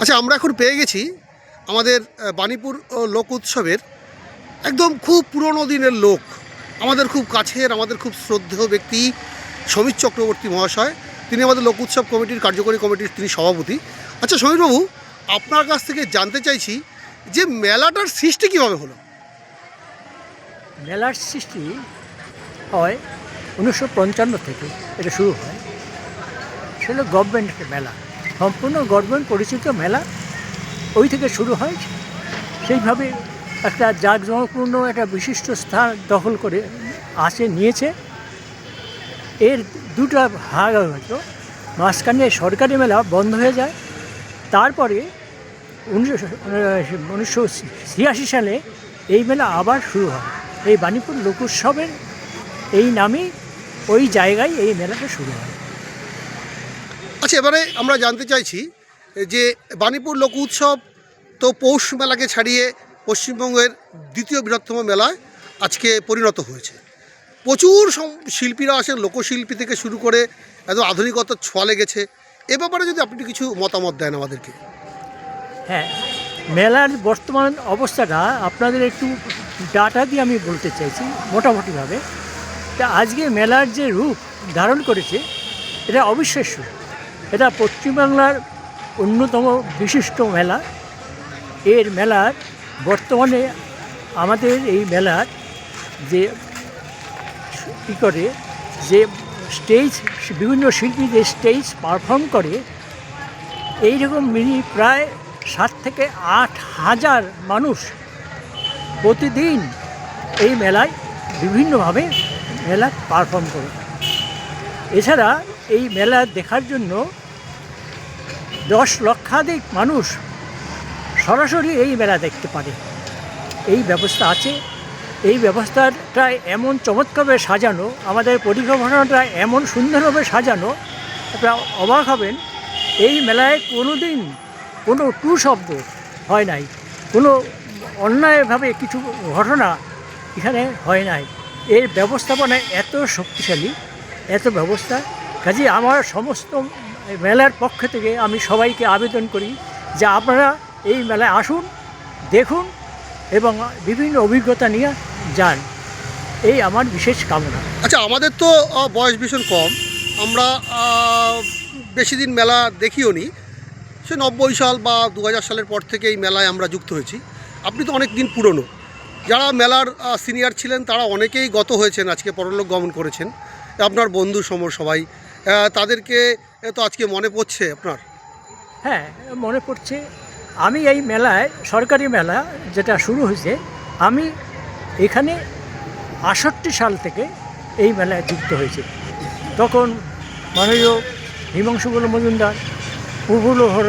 আচ্ছা আমরা এখন পেয়ে গেছি আমাদের বাণীপুর লোক উৎসবের একদম খুব পুরনো দিনের লোক। আমাদের খুব কাছের, আমাদের খুব শ্রদ্ধেয় ব্যক্তি সমীর চক্রবর্তী মহাশয়। তিনি আমাদের লোক উৎসব কমিটির কার্যকরী কমিটির তিনি সভাপতি। আচ্ছা সমীরবাবু, আপনার কাছ থেকে জানতে চাইছি যে মেলাটার সৃষ্টি কীভাবে হলো? মেলার সৃষ্টি হয় উনিশশো পঞ্চান্ন থেকে এটা শুরু হয়। সেটা গভর্নমেন্টের মেলা। সম্পূর্ণ গভর্নমেন্ট পরিচিত মেলা ওই থেকে শুরু হয়। সেইভাবে একটা জাঁকজমকপূর্ণ একটা বিশিষ্ট স্থান দখল করে আসে, নিয়েছে। এর দুটা ভাগ হয়তো। মাঝখানে সরকারি মেলা বন্ধ হয়ে যায়। তারপরে উনিশশো উনিশশো ছিয়াশি সালে এই মেলা আবার শুরু হয়। এই বাণীপুর লোকোৎসবের এই নামেই ওই জায়গায় এই মেলাটা শুরু হয়। আচ্ছা এবারে আমরা জানতে চাইছি যে বাণীপুর লোক উৎসব তো পৌষ মেলাকে ছাড়িয়ে পশ্চিমবঙ্গের দ্বিতীয় বৃহত্তম মেলায় আজকে পরিণত হয়েছে। প্রচুর শিল্পীরা আসেন লোকশিল্পী থেকে শুরু করে একদম আধুনিকতার ছোঁয়া লেগেছে। এ ব্যাপারে যদি আপনি কিছু মতামত দেন আমাদেরকে। হ্যাঁ মেলার বর্তমান অবস্থাটা আপনাদের একটু ডাটা দিয়ে আমি বলতে চাইছি মোটামুটিভাবে। তা আজকে মেলার যে রূপ ধারণ করেছে, এটা অবিশ্বাস্য। এটা পশ্চিমবাংলার অন্যতম বিশিষ্ট মেলা। এর মেলার বর্তমানে আমাদের এই মেলার যে কী করে, যে স্টেজ বিভিন্ন শিল্পী যে স্টেজ পারফর্ম করে, এইরকম মিনি প্রায় সাত থেকে আট হাজার মানুষ প্রতিদিন এই মেলায় বিভিন্নভাবে মেলা পারফর্ম করে। এছাড়া এই মেলা দেখার জন্য দশ লক্ষাধিক মানুষ সরাসরি এই মেলা দেখতে পারে। এই ব্যবস্থা আছে। এই ব্যবস্থাটা এমন চমৎকারভাবে সাজানো, আমাদের পরিকল্পনাটা এমন সুন্দরভাবে সাজানো, আপনারা অবাক হবেন, এই মেলায় কোনো দিন কোনো টু শব্দ হয় নাই। কোনো অন্যায়ভাবে কিছু ঘটনা এখানে হয় নাই। এর ব্যবস্থাপনা এত শক্তিশালী, এত ব্যবস্থা। কাজে আমার সমস্ত মেলার পক্ষ থেকে আমি সবাইকে আবেদন করি যে আপনারা এই মেলায় আসুন, দেখুন এবং বিভিন্ন অভিজ্ঞতা নিয়ে যান। এই আমার বিশেষ কামনা। আচ্ছা আমাদের তো বয়স ভীষণ কম। আমরা বেশি দিন মেলা দেখিও নি। সে নব্বই সাল বা দু হাজার সালের পর থেকে এই মেলায় আমরা যুক্ত হয়েছি। আপনি তো অনেক দিন পুরনো। যারা মেলার সিনিয়র ছিলেন, তারা অনেকেই গত হয়েছেন, আজকে পরলোক গমন করেছেন। আপনার বন্ধু সমর সবাই তাদেরকে আহ, তো আজকে মনে পড়ছে আপনার? হ্যাঁ মনে পড়ছে। আমি এই মেলায় সরকারি মেলা যেটা শুরু হয়েছে আমি এখানে আষট্টি সাল থেকে এই মেলায় যুক্ত হয়েছে। তখন মাননীয় হিমাংশুগুল মজুমদার প্রফুল্ল আহ,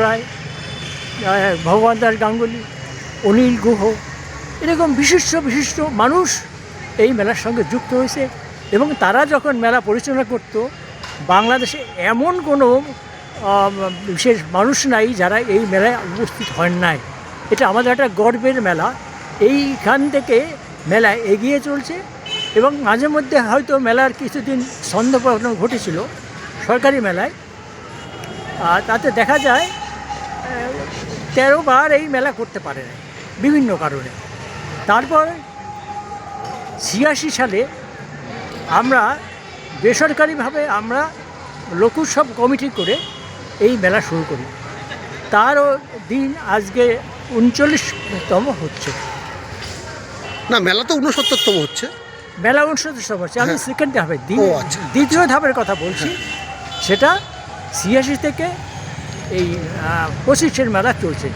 ভগবান দাস গাঙ্গুলি অনিল গুহ এরকম বিশিষ্ট বিশিষ্ট মানুষ এই মেলার সঙ্গে যুক্ত হয়েছে এবং তারা যখন মেলা পরিচালনা করত বাংলাদেশে এমন কোনো বিশেষ মানুষ নাই যারা এই মেলায় উপস্থিত হন নাই। এটা আমাদের একটা গর্বের মেলা। এইখান থেকে মেলা এগিয়ে চলছে এবং মাঝে মধ্যে হয়তো মেলার কিছুদিন ছন্দপতন ঘটেছিল সরকারি মেলায়। আর তাতে দেখা যায় তেরো বার এই মেলা করতে পারে না বিভিন্ন কারণে। তারপর ছিয়াশি সালে আমরা বেসরকারিভাবে আমরা লোক উৎসব কমিটি করে এই মেলা শুরু করি। তারও দিন আজকে উনচল্লিশতম হচ্ছে। না মেলা তো উনসত্তরতম হচ্ছে। মেলা উনসত্তর হচ্ছে। আমি হ্যাঁ। সেকেন্ড ধাপে ও, আচ্ছা। দ্বিতীয় ধাপের কথা বলছি। সেটা ছিয়াশি থেকে এই পঁচিশের মেলা চলছে।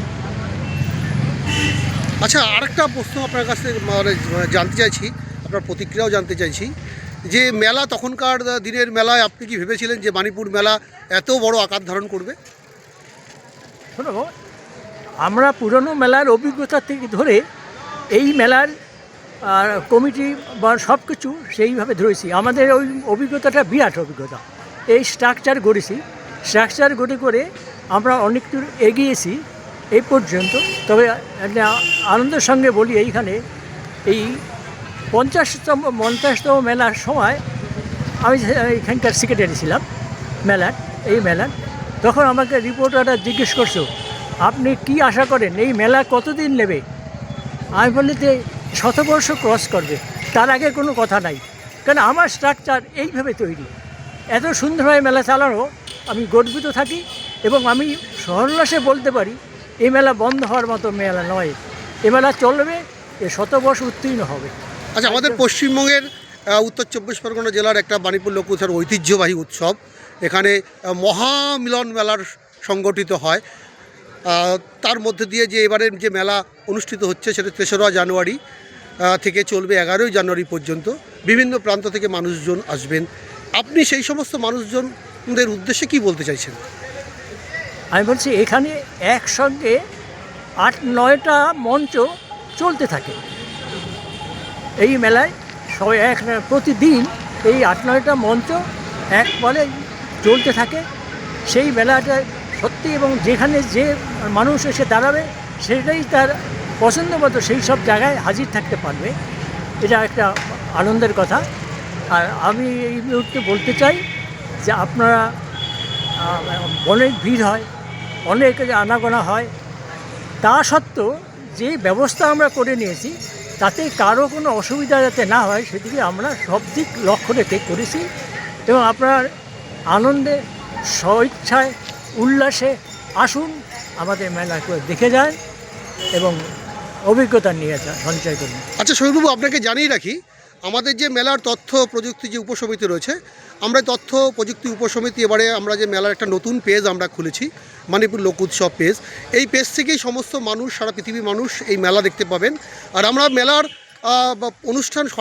আচ্ছা আরেকটা প্রশ্ন আপনার কাছ থেকে মানে মানে জানতে চাইছি আপনার প্রতিক্রিয়াও জানতে চাইছি। যে মেলা তখনকার দিনের মেলায় আপনি কি ভেবেছিলেন যে বাণীপুর মেলা এত বড় আকার ধারণ করবে? শোনো আমরা পুরনো মেলার অভিজ্ঞতা থেকে ধরে এই মেলার কমিটি বা সব কিছু সেইভাবে ধরেছি। আমাদের ওই অভিজ্ঞতাটা বিরাট অভিজ্ঞতা। এই স্ট্রাকচার গড়েছি। স্ট্রাকচার গড়ে করে আমরা অনেক দূর এগিয়েছি এই পর্যন্ত। তবে আনন্দের সঙ্গে বলি, এইখানে এই পঞ্চাশতম পঞ্চাশতম মেলার সময় আমি এখানকার সেক্রেটারি ছিলাম, মেলার, এই মেলার। তখন আমাকে রিপোর্টাররা জিজ্ঞেস করছ, আপনি কি আশা করেন এই মেলা কতদিন নেবে? আমি বলি যে, শতবর্ষ ক্রস করবে, তার আগে কোনো কথা নাই। কারণ আমার স্ট্রাকচার এইভাবে তৈরি। এত সুন্দরভাবে মেলা চালানো, আমি গর্বিত থাকি এবং আমি সহল্লাসে বলতে পারি, এই মেলা বন্ধ হওয়ার মতো মেলা নয়। এ মেলা চলবে, এ শতবর্ষ উত্তীর্ণ হবে। আচ্ছা আমাদের পশ্চিমবঙ্গের উত্তর চব্বিশ পরগনা জেলার একটা বাণীপুর লোকউৎসব ঐতিহ্যবাহী উৎসব। এখানে মহামিলন মেলার সংগঠিত হয়। তার মধ্যে দিয়ে যে এবারের যে মেলা অনুষ্ঠিত হচ্ছে সেটা তেসরা জানুয়ারি থেকে চলবে এগারোই জানুয়ারি পর্যন্ত। বিভিন্ন প্রান্ত থেকে মানুষজন আসবেন। আপনি সেই সমস্ত মানুষজনদের উদ্দেশ্যে কি বলতে চাইছেন? আমি বলছি এখানে একসঙ্গে আট নয়টা মঞ্চ চলতে থাকে। এই মেলায় সবাই এক প্রতিদিন এই আট নয়টা মঞ্চ এক বলে চলতে থাকে। সেই মেলাটা সত্যি এবং যেখানে যে মানুষ এসে দাঁড়াবে, সেটাই তার পছন্দ মতো সেই সব জায়গায় হাজির থাকতে পারবে। এটা একটা আনন্দের কথা। আর আমি এই মুহূর্তে বলতে চাই যে আপনারা অনেক ভিড় হয়, অনেক আনাগোনা হয়। তা সত্ত্বেও যে ব্যবস্থা আমরা করে নিয়েছি তাতে কারও কোনো অসুবিধা যাতে না হয়, সেদিকে আমরা সব দিক লক্ষ্য রেখে করেছি। এবং আপনার আনন্দে, স্বইচ্ছায়, উল্লাসে আসুন, আমাদের মেলা দেখে যান এবং অভিজ্ঞতা নিয়ে সঞ্চয় করুন। আচ্ছা সৈবু আপনাকে জানিয়ে রাখি আমাদের যে মেলার তথ্য প্রযুক্তি যে উপসমিতি রয়েছে, আমরা তথ্য প্রযুক্তি উপসমিতি এবারে আমরা যে মেলার একটা নতুন পেজ আমরা খুলেছি মণিপুর লোক উৎসব পেজ এই পেজ থেকেই সমস্ত মানুষ, সারা পৃথিবীর মানুষ এই মেলা দেখতে পাবেন। আর আমরা মেলার অনুষ্ঠান